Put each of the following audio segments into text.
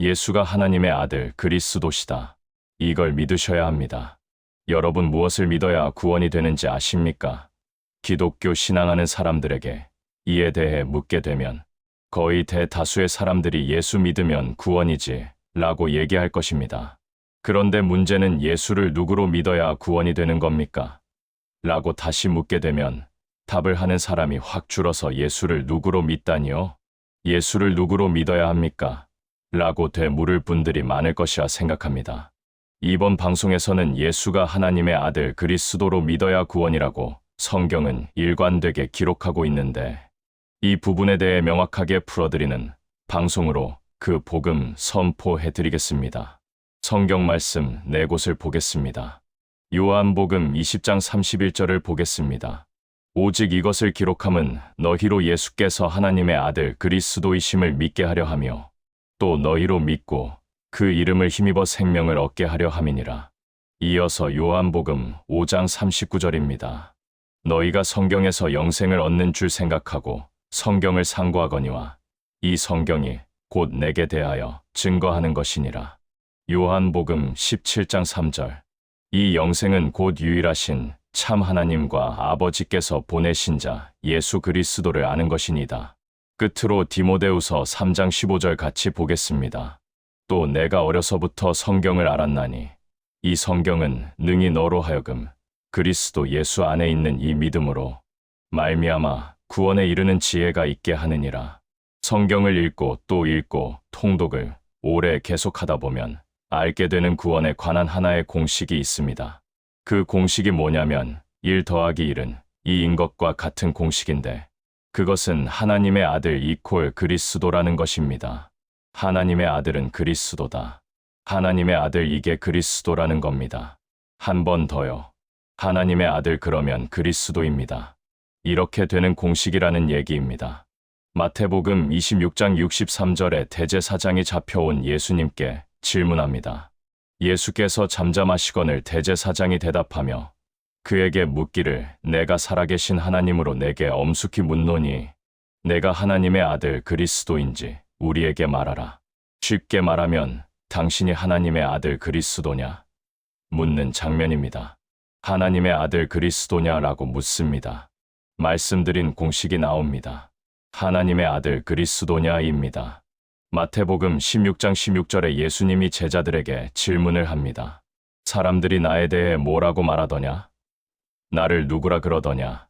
예수가 하나님의 아들 그리스도시다. 이걸 믿으셔야 합니다. 여러분 무엇을 믿어야 구원이 되는지 아십니까? 기독교 신앙하는 사람들에게 이에 대해 묻게 되면 거의 대다수의 사람들이 예수 믿으면 구원이지 라고 얘기할 것입니다. 그런데 문제는 예수를 누구로 믿어야 구원이 되는 겁니까? 라고 다시 묻게 되면 답을 하는 사람이 확 줄어서 예수를 누구로 믿다니요? 예수를 누구로 믿어야 합니까? 라고 되물을 분들이 많을 것이라 생각합니다. 이번 방송에서는 예수가 하나님의 아들 그리스도로 믿어야 구원이라고 성경은 일관되게 기록하고 있는데 이 부분에 대해 명확하게 풀어드리는 방송으로 그 복음 선포해 드리겠습니다. 성경 말씀 네 곳을 보겠습니다. 요한복음 20장 31절을 보겠습니다. 오직 이것을 기록함은 너희로 예수께서 하나님의 아들 그리스도이심을 믿게 하려 하며 또 너희로 믿고 그 이름을 힘입어 생명을 얻게 하려 함이니라. 이어서 요한복음 5장 39절입니다. 너희가 성경에서 영생을 얻는 줄 생각하고 성경을 상고하거니와 이 성경이 곧 내게 대하여 증거하는 것이니라. 요한복음 17장 3절. 이 영생은 곧 유일하신 참 하나님과 아버지께서 보내신 자 예수 그리스도를 아는 것이니다. 끝으로 디모데우서 3장 15절 같이 보겠습니다. 또 내가 어려서부터 성경을 알았나니 이 성경은 능히 너로 하여금 그리스도 예수 안에 있는 이 믿음으로 말미암아 구원에 이르는 지혜가 있게 하느니라. 성경을 읽고 또 읽고 통독을 오래 계속하다 보면 알게 되는 구원에 관한 하나의 공식이 있습니다. 그 공식이 뭐냐면 1 더하기 1은 2인 것과 같은 공식인데 그것은 하나님의 아들 이콜 그리스도라는 것입니다. 하나님의 아들은 그리스도다. 하나님의 아들 이게 그리스도라는 겁니다. 한 번 더요. 하나님의 아들 그러면 그리스도입니다. 이렇게 되는 공식이라는 얘기입니다. 마태복음 26장 63절에 대제사장이 잡혀온 예수님께 질문합니다. 예수께서 잠잠하시거늘 대제사장이 대답하며 그에게 묻기를 내가 살아계신 하나님으로 내게 엄숙히 묻노니 내가 하나님의 아들 그리스도인지 우리에게 말하라. 쉽게 말하면 당신이 하나님의 아들 그리스도냐? 묻는 장면입니다. 하나님의 아들 그리스도냐라고 묻습니다. 말씀드린 공식이 나옵니다. 하나님의 아들 그리스도냐입니다. 마태복음 16장 16절에 예수님이 제자들에게 질문을 합니다. 사람들이 나에 대해 뭐라고 말하더냐? 나를 누구라 그러더냐?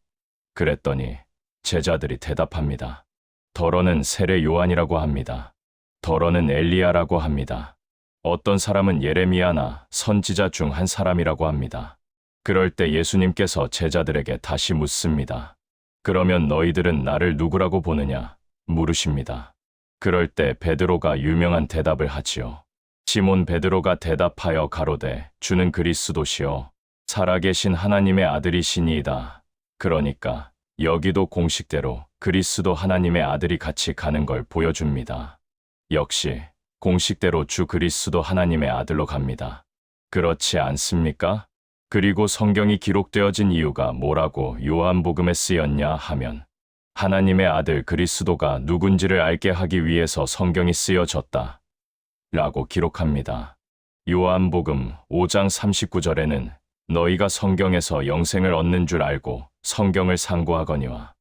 그랬더니 제자들이 대답합니다. 더러는 세례 요한이라고 합니다. 더러는 엘리야라고 합니다. 어떤 사람은 예레미야나 선지자 중 한 사람이라고 합니다. 그럴 때 예수님께서 제자들에게 다시 묻습니다. 그러면 너희들은 나를 누구라고 보느냐? 물으십니다. 그럴 때 베드로가 유명한 대답을 하지요. 시몬 베드로가 대답하여 가로되 주는 그리스도시요 살아계신 하나님의 아들이시니이다. 그러니까 여기도 공식대로 그리스도 하나님의 아들이 같이 가는 걸 보여줍니다. 역시 공식대로 주 그리스도 하나님의 아들로 갑니다. 그렇지 않습니까? 그리고 성경이 기록되어진 이유가 뭐라고 요한복음에 쓰였냐 하면 하나님의 아들 그리스도가 누군지를 알게 하기 위해서 성경이 쓰여졌다. 라고 기록합니다. 요한복음 5장 39절에는 너희가 성경에서 영생을 얻는 줄 알고 성경을 상고하거니와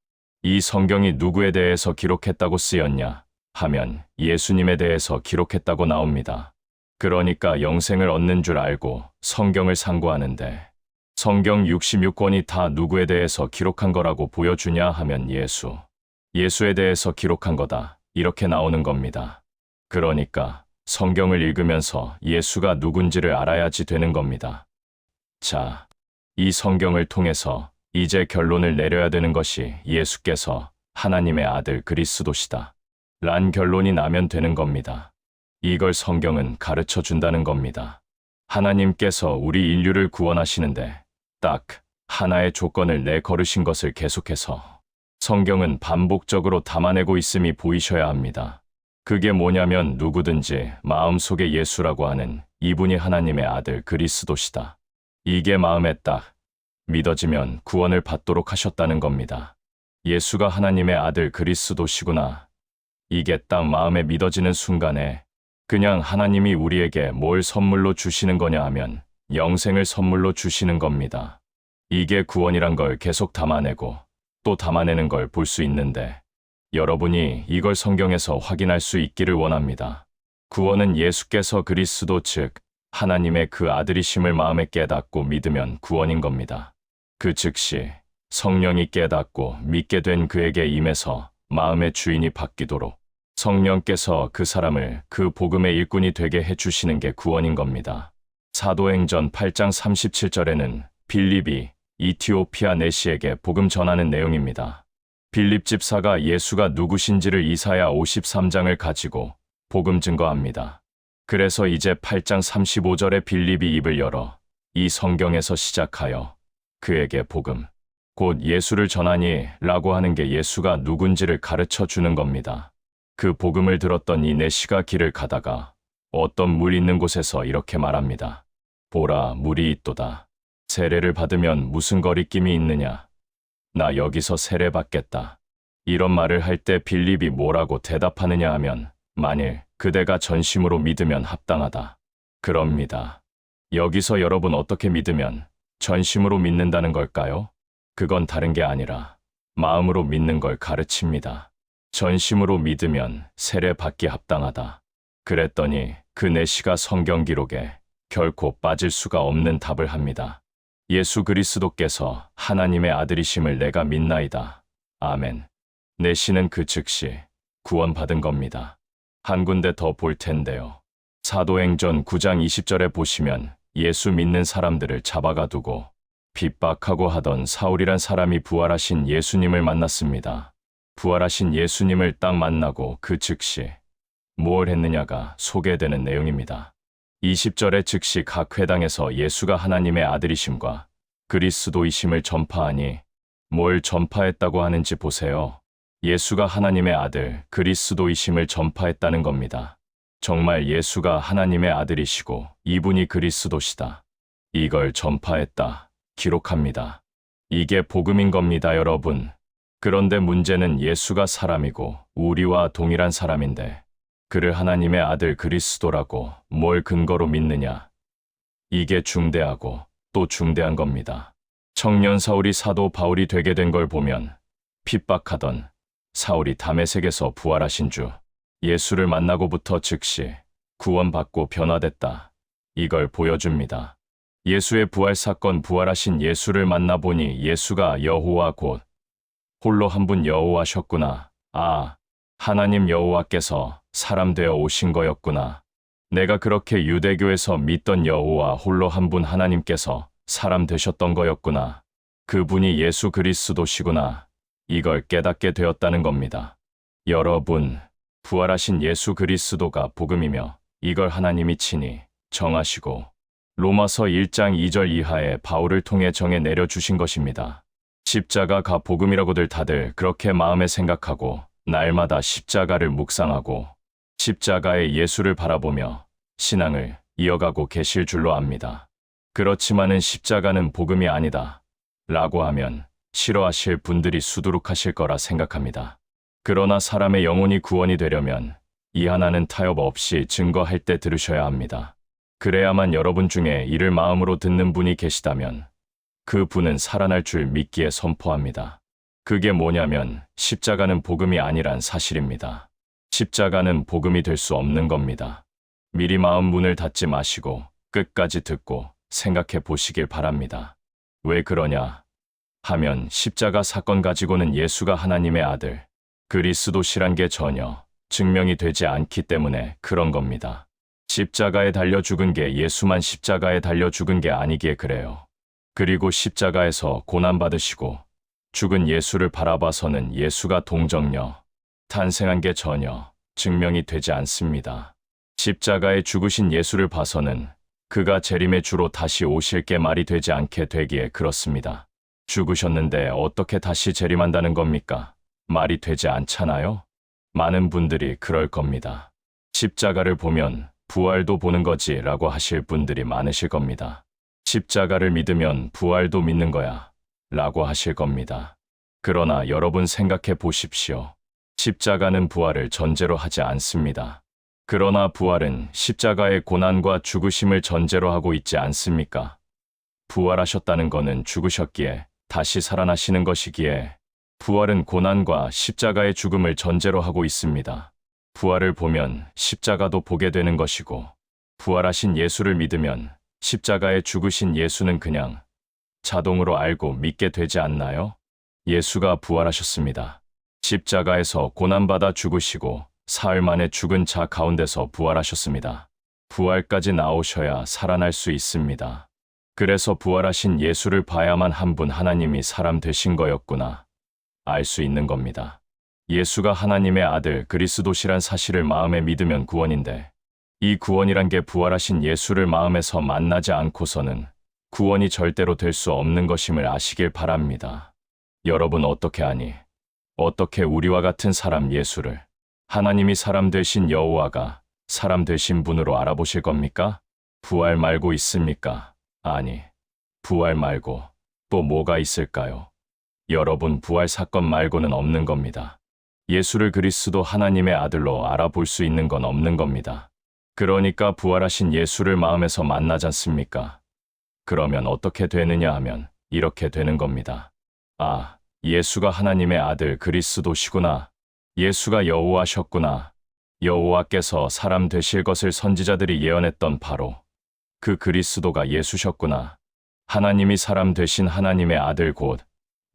이 성경이 누구에 대해서 기록했다고 쓰였냐 하면 예수님에 대해서 기록했다고 나옵니다. 그러니까 영생을 얻는 줄 알고 성경을 상고하는데 성경 66권이 다 누구에 대해서 기록한 거라고 보여주냐 하면 예수. 예수에 대해서 기록한 거다. 이렇게 나오는 겁니다. 그러니까 성경을 읽으면서 예수가 누군지를 알아야지 되는 겁니다. 자, 이 성경을 통해서 이제 결론을 내려야 되는 것이 예수께서 하나님의 아들 그리스도시다. 란 결론이 나면 되는 겁니다. 이걸 성경은 가르쳐 준다는 겁니다. 하나님께서 우리 인류를 구원하시는데 딱 하나의 조건을 내걸으신 것을 계속해서 성경은 반복적으로 담아내고 있음이 보이셔야 합니다. 그게 뭐냐면 누구든지 마음속에 예수라고 하는 이분이 하나님의 아들 그리스도시다. 이게 마음에 딱 믿어지면 구원을 받도록 하셨다는 겁니다. 예수가 하나님의 아들 그리스도시구나. 이게 딱 마음에 믿어지는 순간에 그냥 하나님이 우리에게 뭘 선물로 주시는 거냐 하면 영생을 선물로 주시는 겁니다. 이게 구원이란 걸 계속 담아내고 또 담아내는 걸 볼 수 있는데 여러분이 이걸 성경에서 확인할 수 있기를 원합니다. 구원은 예수께서 그리스도 즉 하나님의 그 아들이심을 마음에 깨닫고 믿으면 구원인 겁니다. 그 즉시 성령이 깨닫고 믿게 된 그에게 임해서 마음의 주인이 바뀌도록 성령께서 그 사람을 그 복음의 일꾼이 되게 해주시는 게 구원인 겁니다. 사도행전 8장 37절에는 빌립이 이티오피아 내시에게 복음 전하는 내용입니다. 빌립 집사가 예수가 누구신지를 이사야 53장을 가지고 복음 증거합니다. 그래서 이제 8장 35절에 빌립이 입을 열어 이 성경에서 시작하여 그에게 복음, 곧 예수를 전하니 라고 하는 게 예수가 누군지를 가르쳐 주는 겁니다. 그 복음을 들었던 이 내시가 길을 가다가 어떤 물 있는 곳에서 이렇게 말합니다. 보라, 물이 있도다. 세례를 받으면 무슨 거리낌이 있느냐? 나 여기서 세례 받겠다. 이런 말을 할 때 빌립이 뭐라고 대답하느냐 하면 만일 그대가 전심으로 믿으면 합당하다. 그럽니다. 여기서 여러분 어떻게 믿으면 전심으로 믿는다는 걸까요? 그건 다른 게 아니라 마음으로 믿는 걸 가르칩니다. 전심으로 믿으면 세례 받기 합당하다. 그랬더니 그 내시가 성경 기록에 결코 빠질 수가 없는 답을 합니다. 예수 그리스도께서 하나님의 아들이심을 내가 믿나이다. 아멘. 내시는 그 즉시 구원받은 겁니다. 한 군데 더 볼 텐데요. 사도행전 9장 20절에 보시면 예수 믿는 사람들을 잡아가 두고 핍박하고 하던 사울이란 사람이 부활하신 예수님을 만났습니다. 부활하신 예수님을 딱 만나고 그 즉시 무엇 했느냐가 소개되는 내용입니다. 20절에 즉시 각 회당에서 예수가 하나님의 아들이심과 그리스도이심을 전파하니 뭘 전파했다고 하는지 보세요. 예수가 하나님의 아들 그리스도이심을 전파했다는 겁니다. 정말 예수가 하나님의 아들이시고 이분이 그리스도시다. 이걸 전파했다. 기록합니다. 이게 복음인 겁니다, 여러분. 그런데 문제는 예수가 사람이고 우리와 동일한 사람인데 그를 하나님의 아들 그리스도라고 뭘 근거로 믿느냐? 이게 중대하고 또 중대한 겁니다. 청년 사울이 사도 바울이 되게 된 걸 보면 핍박하던 사울이 담에색에서 부활하신 주 예수를 만나고부터 즉시 구원받고 변화됐다. 이걸 보여줍니다. 예수의 부활 사건 부활하신 예수를 만나보니 예수가 여호와 곧 홀로 한 분 여호와셨구나. 아, 하나님 여호와께서 사람 되어 오신 거였구나. 내가 그렇게 유대교에서 믿던 여호와 홀로 한 분 하나님께서 사람 되셨던 거였구나. 그분이 예수 그리스도시구나. 이걸 깨닫게 되었다는 겁니다. 여러분, 부활하신 예수 그리스도가 복음이며 이걸 하나님이 친히 정하시고 로마서 1장 2절 이하에 바울을 통해 정해 내려주신 것입니다. 십자가가 복음이라고들 다들 그렇게 마음에 생각하고 날마다 십자가를 묵상하고 십자가의 예수를 바라보며 신앙을 이어가고 계실 줄로 압니다. 그렇지만은 십자가는 복음이 아니다. 라고 하면 싫어하실 분들이 수두룩하실 거라 생각합니다. 그러나 사람의 영혼이 구원이 되려면 이 하나는 타협 없이 증거할 때 들으셔야 합니다. 그래야만 여러분 중에 이를 마음으로 듣는 분이 계시다면 그 분은 살아날 줄 믿기에 선포합니다. 그게 뭐냐면 십자가는 복음이 아니란 사실입니다. 십자가는 복음이 될 수 없는 겁니다. 미리 마음 문을 닫지 마시고 끝까지 듣고 생각해 보시길 바랍니다. 왜 그러냐? 하면 십자가 사건 가지고는 예수가 하나님의 아들, 그리스도시란 게 전혀 증명이 되지 않기 때문에 그런 겁니다. 십자가에 달려 죽은 게 예수만 십자가에 달려 죽은 게 아니기에 그래요. 그리고 십자가에서 고난받으시고 죽은 예수를 바라봐서는 예수가 동정녀, 탄생한 게 전혀 증명이 되지 않습니다. 십자가에 죽으신 예수를 봐서는 그가 재림의 주로 다시 오실 게 말이 되지 않게 되기에 그렇습니다. 죽으셨는데 어떻게 다시 재림한다는 겁니까? 말이 되지 않잖아요? 많은 분들이 그럴 겁니다. 십자가를 보면 부활도 보는 거지 라고 하실 분들이 많으실 겁니다. 십자가를 믿으면 부활도 믿는 거야 라고 하실 겁니다. 그러나 여러분 생각해 보십시오. 십자가는 부활을 전제로 하지 않습니다. 그러나 부활은 십자가의 고난과 죽으심을 전제로 하고 있지 않습니까? 부활하셨다는 것은 죽으셨기에 다시 살아나시는 것이기에 부활은 고난과 십자가의 죽음을 전제로 하고 있습니다. 부활을 보면 십자가도 보게 되는 것이고 부활하신 예수를 믿으면 십자가에 죽으신 예수는 그냥 자동으로 알고 믿게 되지 않나요? 예수가 부활하셨습니다. 십자가에서 고난받아 죽으시고 사흘 만에 죽은 자 가운데서 부활하셨습니다. 부활까지 나오셔야 살아날 수 있습니다. 그래서 부활하신 예수를 봐야만 한 분 하나님이 사람 되신 거였구나. 알 수 있는 겁니다. 예수가 하나님의 아들 그리스도시란 사실을 마음에 믿으면 구원인데, 이 구원이란 게 부활하신 예수를 마음에서 만나지 않고서는 구원이 절대로 될 수 없는 것임을 아시길 바랍니다. 여러분 어떻게 아니? 어떻게 우리와 같은 사람 예수를 하나님이 사람 되신 여호와가 사람 되신 분으로 알아보실 겁니까? 부활 말고 있습니까? 아니, 부활 말고 또 뭐가 있을까요? 여러분 부활 사건 말고는 없는 겁니다. 예수를 그리스도 하나님의 아들로 알아볼 수 있는 건 없는 겁니다. 그러니까 부활하신 예수를 마음에서 만나지 않습니까? 그러면 어떻게 되느냐 하면 이렇게 되는 겁니다. 아, 예수가 하나님의 아들 그리스도시구나. 예수가 여호와셨구나. 여호와께서 사람 되실 것을 선지자들이 예언했던 바로 그 그리스도가 예수셨구나. 하나님이 사람 되신 하나님의 아들 곧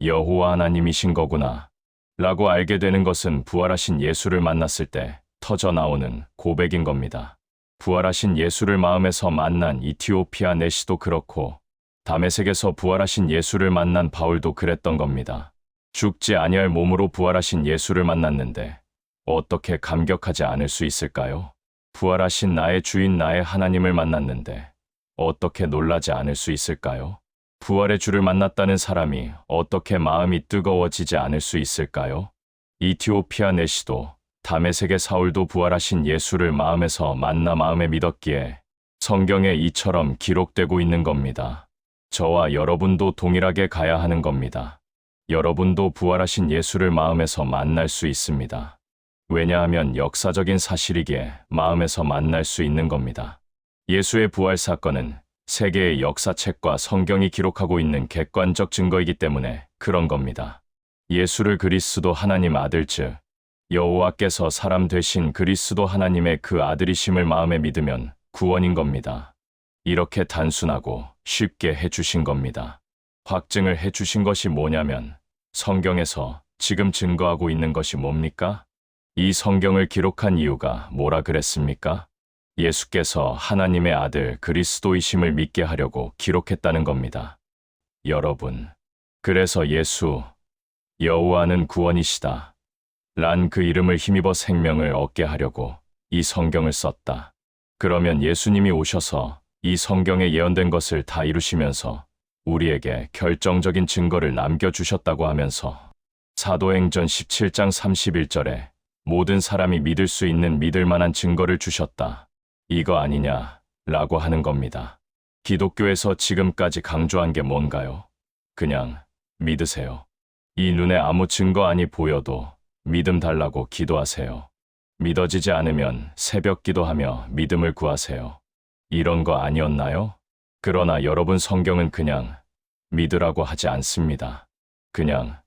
여호와 하나님이신 거구나. 라고 알게 되는 것은 부활하신 예수를 만났을 때 터져 나오는 고백인 겁니다. 부활하신 예수를 마음에서 만난 이티오피아 내시도 그렇고 다메섹에서 부활하신 예수를 만난 바울도 그랬던 겁니다. 죽지 아니할 몸으로 부활하신 예수를 만났는데 어떻게 감격하지 않을 수 있을까요? 부활하신 나의 주인 나의 하나님을 만났는데 어떻게 놀라지 않을 수 있을까요? 부활의 주를 만났다는 사람이 어떻게 마음이 뜨거워지지 않을 수 있을까요? 이티오피아 내시도 다메섹의 사울도 부활하신 예수를 마음에서 만나 마음에 믿었기에 성경에 이처럼 기록되고 있는 겁니다. 저와 여러분도 동일하게 가야 하는 겁니다. 여러분도 부활하신 예수를 마음에서 만날 수 있습니다. 왜냐하면 역사적인 사실이기에 마음에서 만날 수 있는 겁니다. 예수의 부활 사건은 세계의 역사책과 성경이 기록하고 있는 객관적 증거이기 때문에 그런 겁니다. 예수를 그리스도 하나님 아들 즉 여호와께서 사람 되신 그리스도 하나님의 그 아들이심을 마음에 믿으면 구원인 겁니다. 이렇게 단순하고 쉽게 해주신 겁니다. 확증을 해주신 것이 뭐냐면 성경에서 지금 증거하고 있는 것이 뭡니까? 이 성경을 기록한 이유가 뭐라 그랬습니까? 예수께서 하나님의 아들 그리스도이심을 믿게 하려고 기록했다는 겁니다. 여러분, 그래서 예수, 여호와는 구원이시다. 란 그 이름을 힘입어 생명을 얻게 하려고 이 성경을 썼다. 그러면 예수님이 오셔서 이 성경에 예언된 것을 다 이루시면서 우리에게 결정적인 증거를 남겨주셨다고 하면서 사도행전 17장 31절에 모든 사람이 믿을 수 있는 믿을 만한 증거를 주셨다. 이거 아니냐? 라고 하는 겁니다. 기독교에서 지금까지 강조한 게 뭔가요? 그냥 믿으세요. 이 눈에 아무 증거 아니 보여도 믿음 달라고 기도하세요. 믿어지지 않으면 새벽 기도하며 믿음을 구하세요. 이런 거 아니었나요? 그러나 여러분 성경은 그냥 믿으라고 하지 않습니다. 그냥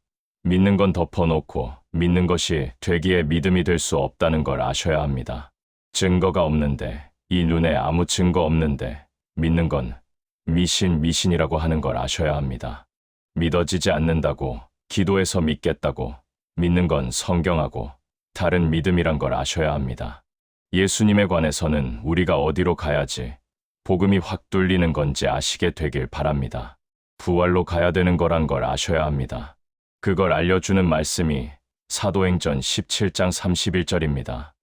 믿는 건 덮어놓고 믿는 것이 되기에 믿음이 될 수 없다는 걸 아셔야 합니다. 증거가 없는데 이 눈에 아무 증거 없는데 믿는 건 미신 미신이라고 하는 걸 아셔야 합니다. 믿어지지 않는다고 기도해서 믿겠다고 믿는 건 성경하고 다른 믿음이란 걸 아셔야 합니다. 예수님에 관해서는 우리가 어디로 가야지 복음이 확 뚫리는 건지 아시게 되길 바랍니다. 부활로 가야 되는 거란 걸 아셔야 합니다. 그걸 알려주는 말씀이 사도행전 17장 31절입니다.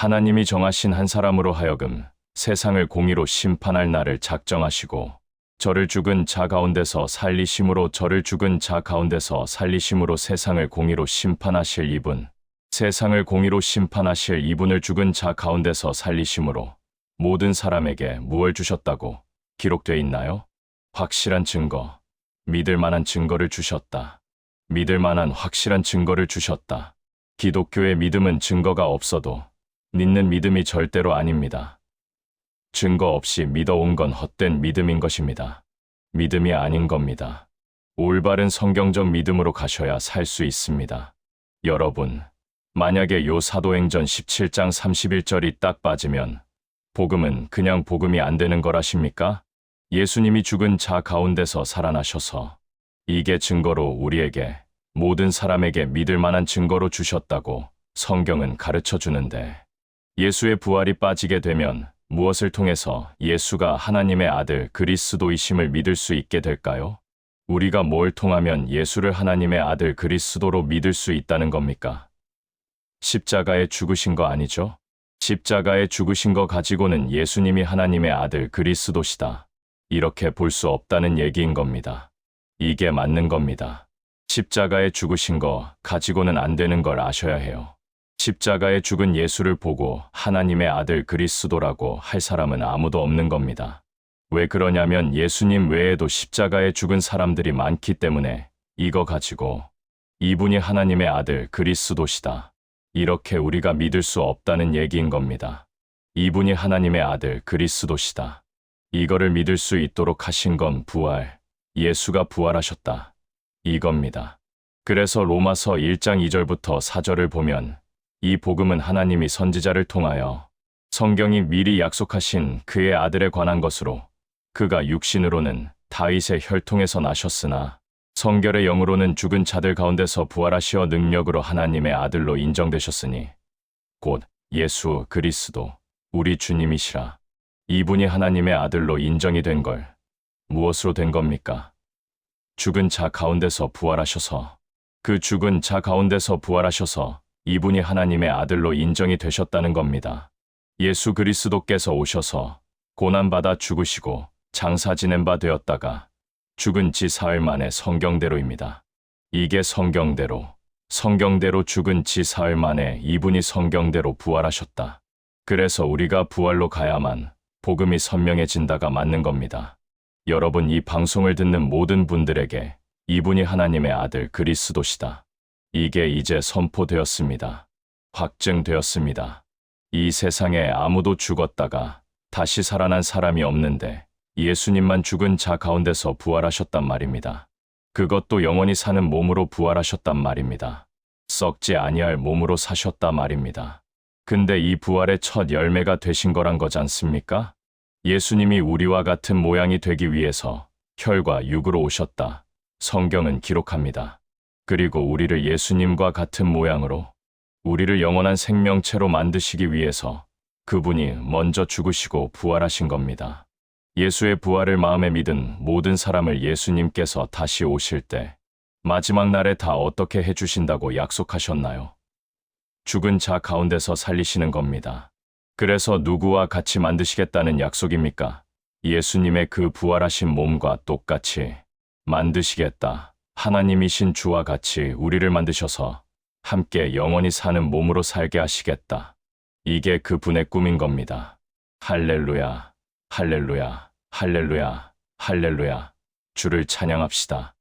하나님이 정하신 한 사람으로 하여금 세상을 공의로 심판할 날을 작정하시고 저를 죽은 자 가운데서 살리심으로 저를 죽은 자 가운데서 살리심으로 세상을 공의로 심판하실 이분 세상을 공의로 심판하실 이분을 죽은 자 가운데서 살리심으로 모든 사람에게 무얼 주셨다고 기록돼 있나요? 확실한 증거, 믿을 만한 증거를 주셨다. 믿을 만한 확실한 증거를 주셨다. 기독교의 믿음은 증거가 없어도 믿는 믿음이 절대로 아닙니다. 증거 없이 믿어온 건 헛된 믿음인 것입니다. 믿음이 아닌 겁니다. 올바른 성경적 믿음으로 가셔야 살 수 있습니다. 여러분, 만약에 요 사도행전 17장 31절이 딱 빠지면 복음은 그냥 복음이 안 되는 거라십니까? 예수님이 죽은 자 가운데서 살아나셔서 이게 증거로 우리에게 모든 사람에게 믿을 만한 증거로 주셨다고 성경은 가르쳐 주는데 예수의 부활이 빠지게 되면 무엇을 통해서 예수가 하나님의 아들 그리스도이심을 믿을 수 있게 될까요? 우리가 뭘 통하면 예수를 하나님의 아들 그리스도로 믿을 수 있다는 겁니까? 십자가에 죽으신 거 아니죠? 십자가에 죽으신 거 가지고는 예수님이 하나님의 아들 그리스도시다. 이렇게 볼 수 없다는 얘기인 겁니다. 이게 맞는 겁니다. 십자가에 죽으신 거 가지고는 안 되는 걸 아셔야 해요. 십자가에 죽은 예수를 보고 하나님의 아들 그리스도라고 할 사람은 아무도 없는 겁니다. 왜 그러냐면 예수님 외에도 십자가에 죽은 사람들이 많기 때문에 이거 가지고 이분이 하나님의 아들 그리스도시다. 이렇게 우리가 믿을 수 없다는 얘기인 겁니다. 이분이 하나님의 아들 그리스도시다. 이거를 믿을 수 있도록 하신 건 부활, 예수가 부활하셨다. 이겁니다. 그래서 로마서 1장 2절부터 4절을 보면 이 복음은 하나님이 선지자를 통하여 성경이 미리 약속하신 그의 아들에 관한 것으로 그가 육신으로는 다윗의 혈통에서 나셨으나 성결의 영으로는 죽은 자들 가운데서 부활하시어 능력으로 하나님의 아들로 인정되셨으니 곧 예수 그리스도 우리 주님이시라 이분이 하나님의 아들로 인정이 된 걸 무엇으로 된 겁니까? 죽은 자 가운데서 부활하셔서 그 죽은 자 가운데서 부활하셔서 이분이 하나님의 아들로 인정이 되셨다는 겁니다. 예수 그리스도께서 오셔서 고난받아 죽으시고 장사 지낸 바 되었다가 죽은 지 사흘 만에 성경대로입니다. 이게 성경대로, 성경대로 죽은 지 사흘 만에 이분이 성경대로 부활하셨다. 그래서 우리가 부활로 가야만 복음이 선명해진다가 맞는 겁니다. 여러분 이 방송을 듣는 모든 분들에게 이분이 하나님의 아들 그리스도시다. 이게 이제 선포되었습니다. 확증되었습니다. 이 세상에 아무도 죽었다가 다시 살아난 사람이 없는데 예수님만 죽은 자 가운데서 부활하셨단 말입니다. 그것도 영원히 사는 몸으로 부활하셨단 말입니다. 썩지 아니할 몸으로 사셨다 말입니다. 근데 이 부활의 첫 열매가 되신 거란 거지 않습니까? 예수님이 우리와 같은 모양이 되기 위해서 혈과 육으로 오셨다. 성경은 기록합니다. 그리고 우리를 예수님과 같은 모양으로 우리를 영원한 생명체로 만드시기 위해서 그분이 먼저 죽으시고 부활하신 겁니다. 예수의 부활을 마음에 믿은 모든 사람을 예수님께서 다시 오실 때 마지막 날에 다 어떻게 해주신다고 약속하셨나요? 죽은 자 가운데서 살리시는 겁니다. 그래서 누구와 같이 만드시겠다는 약속입니까? 예수님의 그 부활하신 몸과 똑같이 만드시겠다. 하나님이신 주와 같이 우리를 만드셔서 함께 영원히 사는 몸으로 살게 하시겠다. 이게 그 분의 꿈인 겁니다. 할렐루야, 할렐루야, 할렐루야, 할렐루야. 주를 찬양합시다.